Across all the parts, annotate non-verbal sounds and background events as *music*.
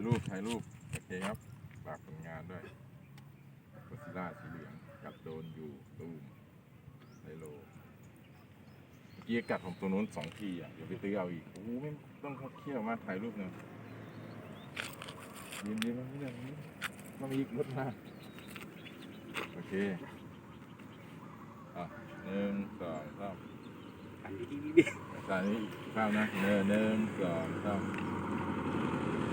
ถ่ายรูปถ่ายรูป โอเคครับฝากผลงานด้วยกซิล่าสีเหลืองกัดโดนอยู่ตูมไดโลเมื่อกี้กัดผมตัวนู้นสองทีอะเดี๋ยวไปตื้อเอาอีกโอ้โหไม่ต้องเข้าเขี้ยวมาถ่ายรูปหน่อยยืนยืนตรงนี้เลยนี่มันมีอีกรถมาโอเคอะหนึ่งสองสามอันนี้ที่พี่ตอนนี้ข้าวนะเนินหนึ่งสองสาม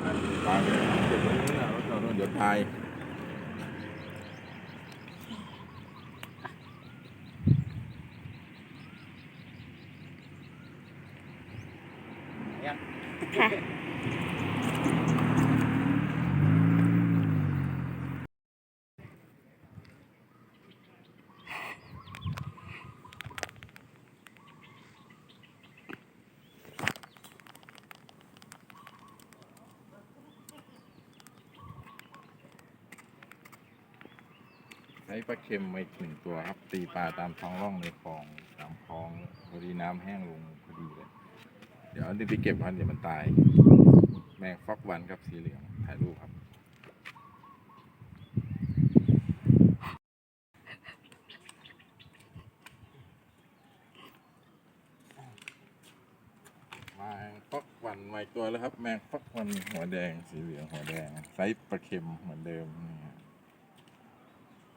อะตาย เลยเก็บไว้นี่นะรถเราเดี๋ยวตาย ยัง ค่ะ ใช้ ปลาเค็มมาอีกหนึ่งตัวครับ ตีปลาตามท้องร่องในคลองตามคลองพอดีน้ำแห้งลงพอดีเลย เดี๋ยวเอาไปเก็บพันเดี๋ยวมันตาย แมงฟอกวันครับสีเหลืองถ่ายรูปครับแมงฟักวันใหม่ตัวแล้วครับ แมงฟักวันหัวแดงสีเหลืองหัวแดงไซส์ปลาเค็มเหมือนเดิมนี่ฮะ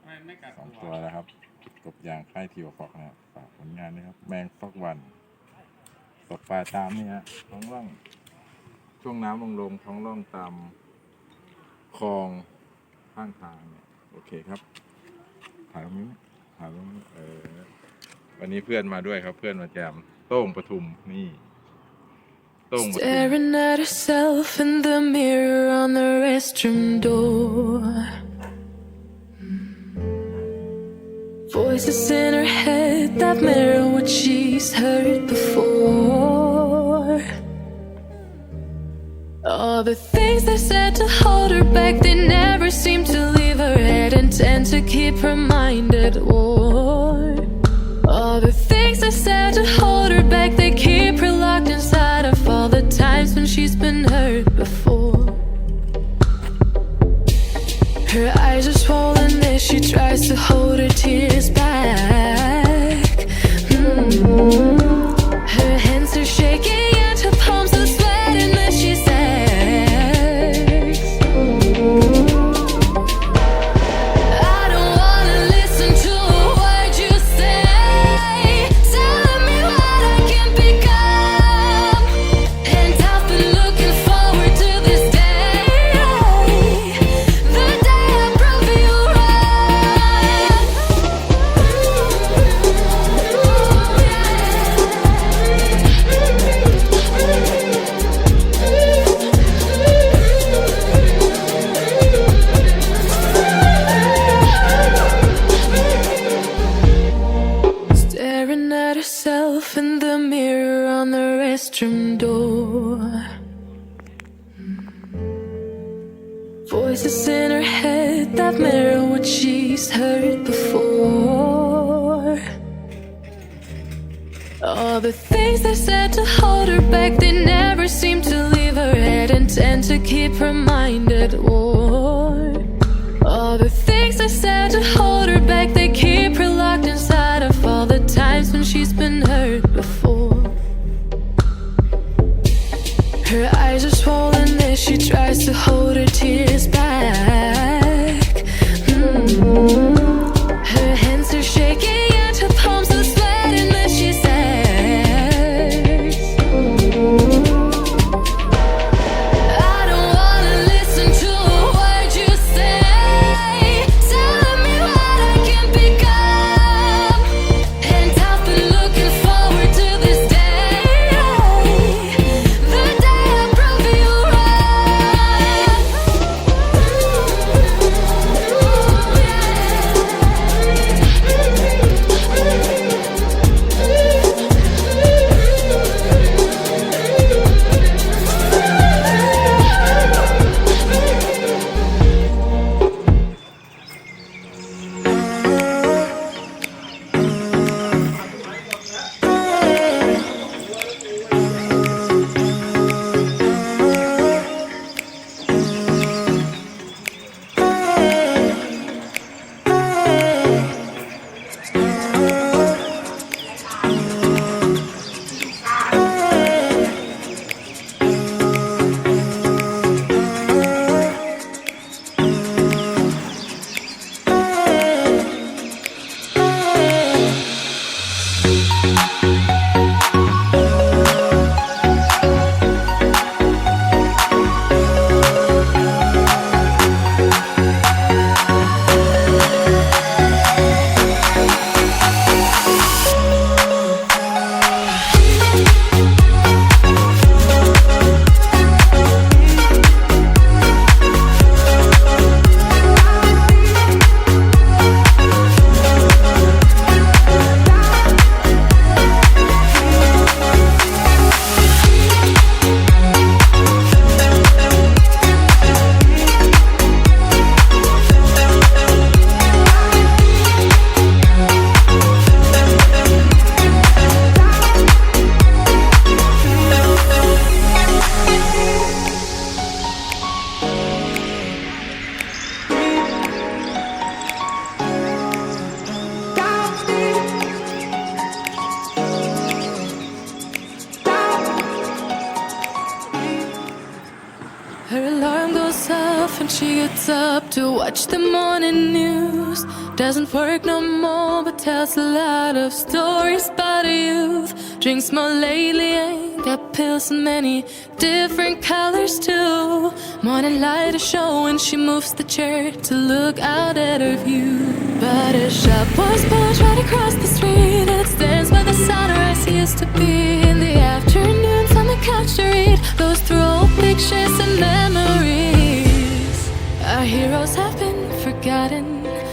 ทำไมไม่กัด สองตัตัววแล้วครับกบยางค่ายทิวฟอกนะครับฝากผลงานด้วยครับ แมงฟักวันตกปลาตามนี่ฮะท้องร่อง ช่วงน้ำลงลงท้องร่องตามคลองข้างทางเนี่ยโอเคครับถ่ายตรงนี้ถ่ายตรงนี้เออวันนี้เพื่อนมาด้วยครับ เพื่อนมาแจมโต้งปทุมนี่โต้งปทุม Staring at herself in the mirror on the restroom door. Voices in her head that mirror what she's heard before. All the things they said to hold her back, they never seem to leave her head and tend to keep her mind at war. All the she tries to hold her tears back. All the things they said to hold her back, they never seem to leave her head and tend to keep her mind at war. All the things they said to hold her back, they keep her locked inside of all the times when she's been hurt before. Her eyes are swollen as she tries to hold her tears back. Mm. Her work no more, but tells a lot of stories about youth. Drinks more lately, ain't got pills in many different colors too. Morning light is showing, she moves the chair to look out at her view. But a shop was built right across the street, and it stands where the sunrise used to be. In the afternoons on the couch to read, goes through old pictures and memories. Our heroes have been forgotten.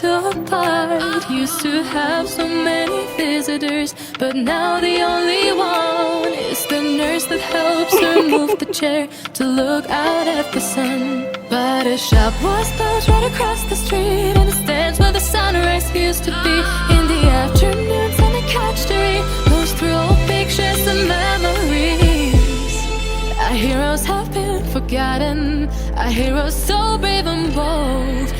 Two apart. Used to have so many visitors, but now the only one is the nurse that helps her *laughs* move the chair to look out at the sun. But her shop was built right across the street, and it stands where the sunrise used to be. In the afternoons on the couch to read, goes through old pictures and memories. Our heroes have been forgotten. Our heroes so brave and bold.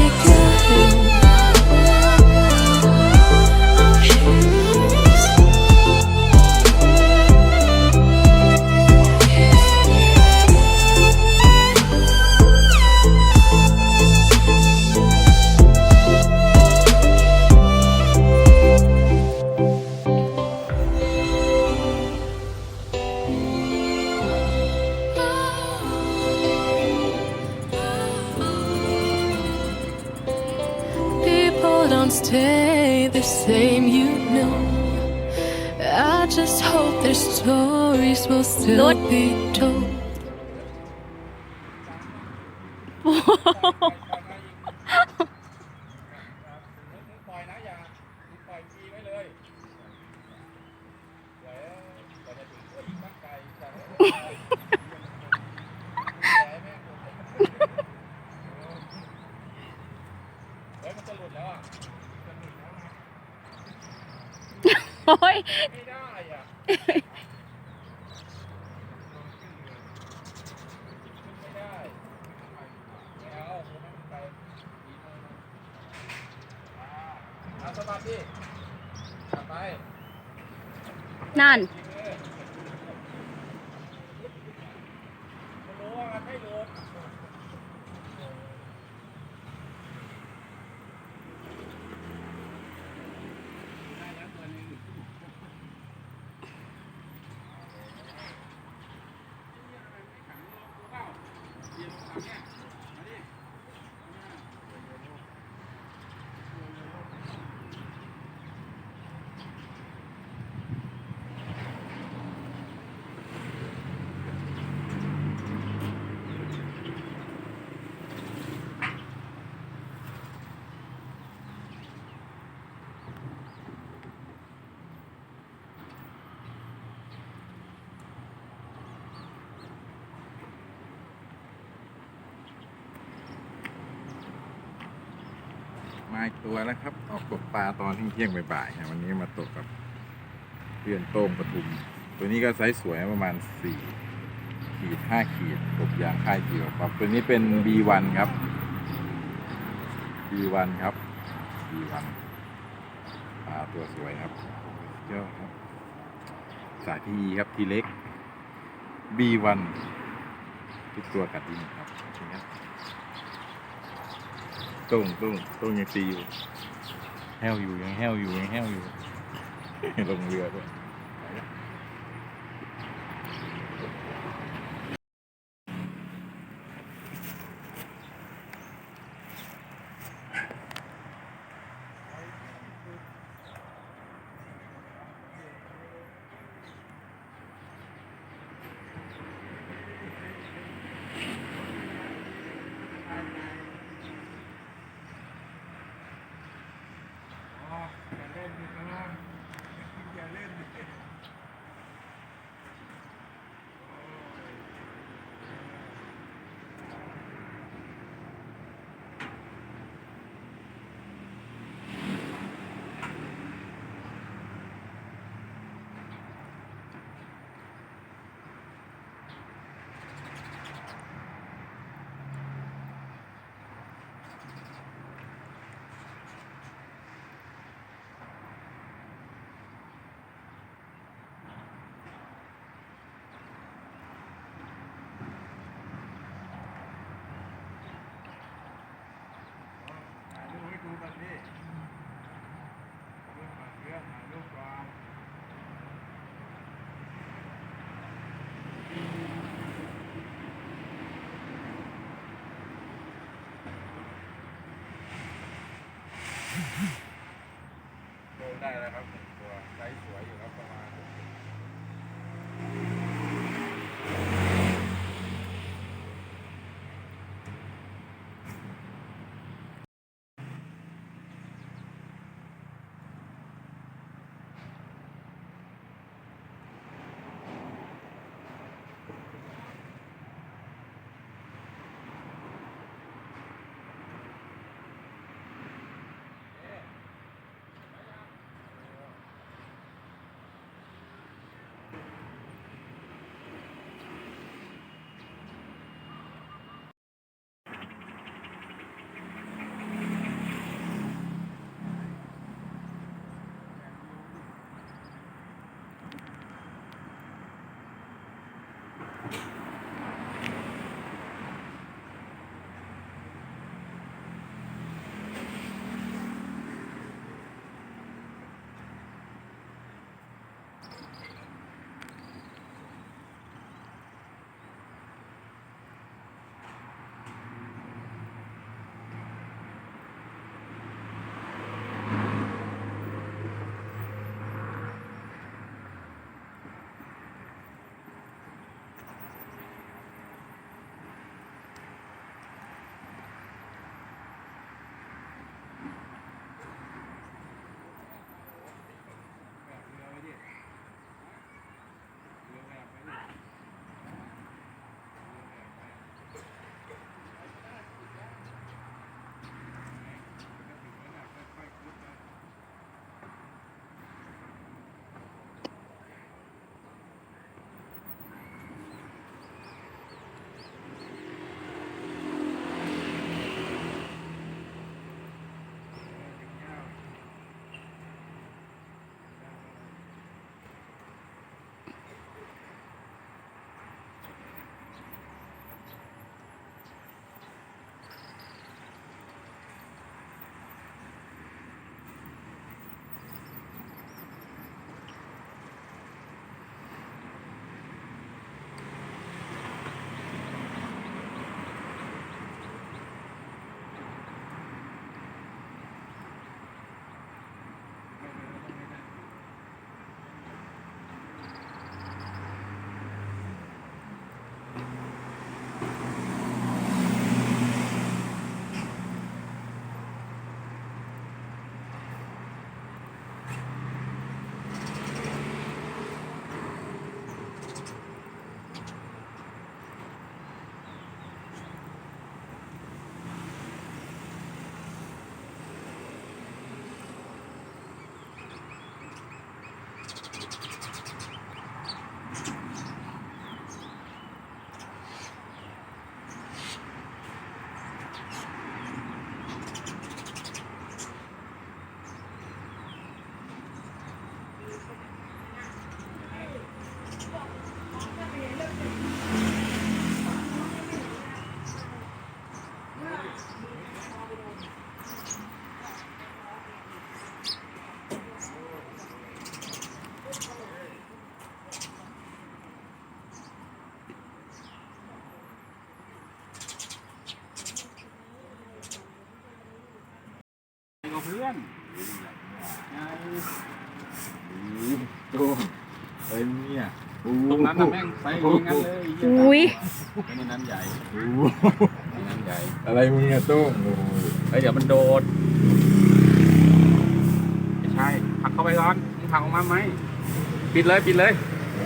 เอาสมาธิกลับไปนั่นมันรู้ว่ามันไม่รู้ อีกตัวแล้วครับ ออกตกปลาตอนเที่ยงบ่ายๆนะวันนี้มาตกกับเพื่อนโต้งปทุม ตัวนี้ก็ไซส์สวยประมาณสี่ขีดห้าขีดตกยางค่ายเกี่ยวครับตัวนี้เป็น B1 ครับ B1 ครับ B1 ปลาตัวสวยครับเจ้าครับสายพีครับทีเล็ก B1 ทุกตัวกัดดีหมดครับโอเคครับ ตุ้งตุ้งตุ้งยังตีอยู่ แห้วอยู่ยังแห้วอยู่ยังแห้วอยู่ ลงเรือด้วย ได้แล้วครับ นั้นน่ะแม่งไซส์อย่างนั้นเลยอุ้ยอันนี้นั้นใหญ่โอ้อันนี้นั้นใหญ่อะไรมึงอะโต้งโอ้โหเฮ้ยเดี๋ยวมันโดดไม่ใช่ผลักเข้าไปก่อนมึงผลักออกมาไหมปิดเลยปิดเลย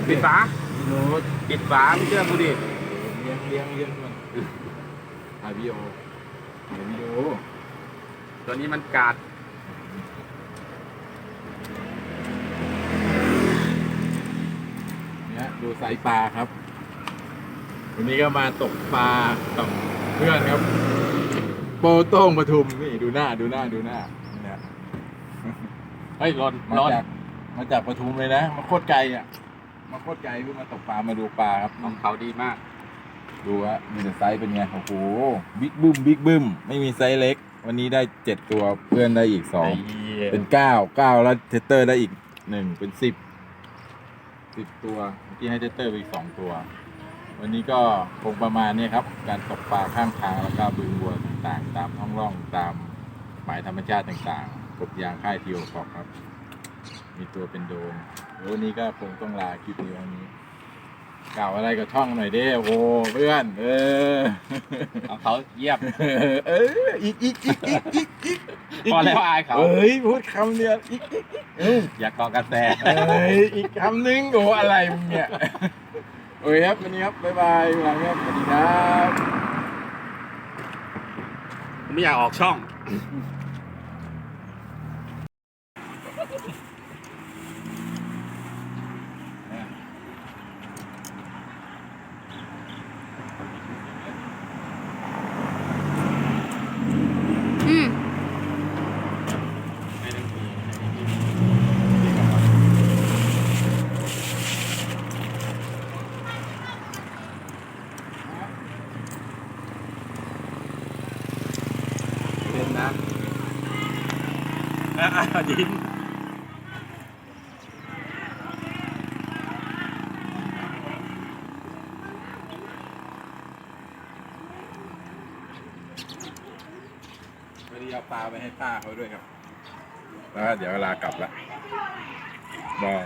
ปิดฝาโน้ตปิดฝาไม่เชื่อกูดิเลี้ยงเลี้ยงเลี้ยงมันถ่ายวิดีโอถ่ายวิดีโอตัวนี้มันกาด เนี่ย ดูสายปลาครับ วันนี้ก็มาตกปลากับเพื่อนครับ โปโต้งปทุมนี่ดูหน้าดูหน้าดูหน้าเนี่ยเฮ้ยร้อนมาร้อนจากมาจากปทุมเลยนะมาโคตรไกลอะ มาโคตรไกลเพื่อมาตกปลามาดูปลาครับของเขาดีมาก ดูฮะมีแต่ไซส์เป็นไงโอ้โหบิ๊กบึ้มบิ๊กบึ้มไม่มีไซส์เล็ก วันนี้ได้เจ็ดตัวเพื่อนได้อีกสองเป็นเก้าเก้าแล้วเทสเตอร์ได้อีกหนึ่งเป็นสิบ สิบตัวเมื่อกี้ให้เทสเตอร์ไปอีกสองตัว วันนี้ก็คงประมาณนี้ครับ การตกปลาข้างทางแล้วก็บึงบัวต่างๆ ตามท้องร่องตามหมายธรรมชาติต่างๆกบยางค่ายทีโอฟอกครับ มีตัวเป็นโดรนโอ้นี่ก็คงต้องลาคลิปนี้วันนี้กล่าวอะไรกับช่องหน่อยเด้โอ้โหเพื่อน เออ เอาเขาเยียบ เอออีกอีกอีกอีกอีกอีก พอแล้วอายเขาเฮ้ยพูดคำเดียวอีกอีกอีกเอ้ยอยากกอกระแสเอ้ยอีกคำนึงโอ้อะไรมึงเนี่ยโอเคครับวันนี้ครับบ๊ายบายหลังครับสวัสดีครับ ผมไม่อยากออกช่อง อืม เล่นนะ ยิน วันนี้เอา ปลาไปให้ป้าเขาด้วยครับแล้วเดี๋ยวเวลากลับละบอก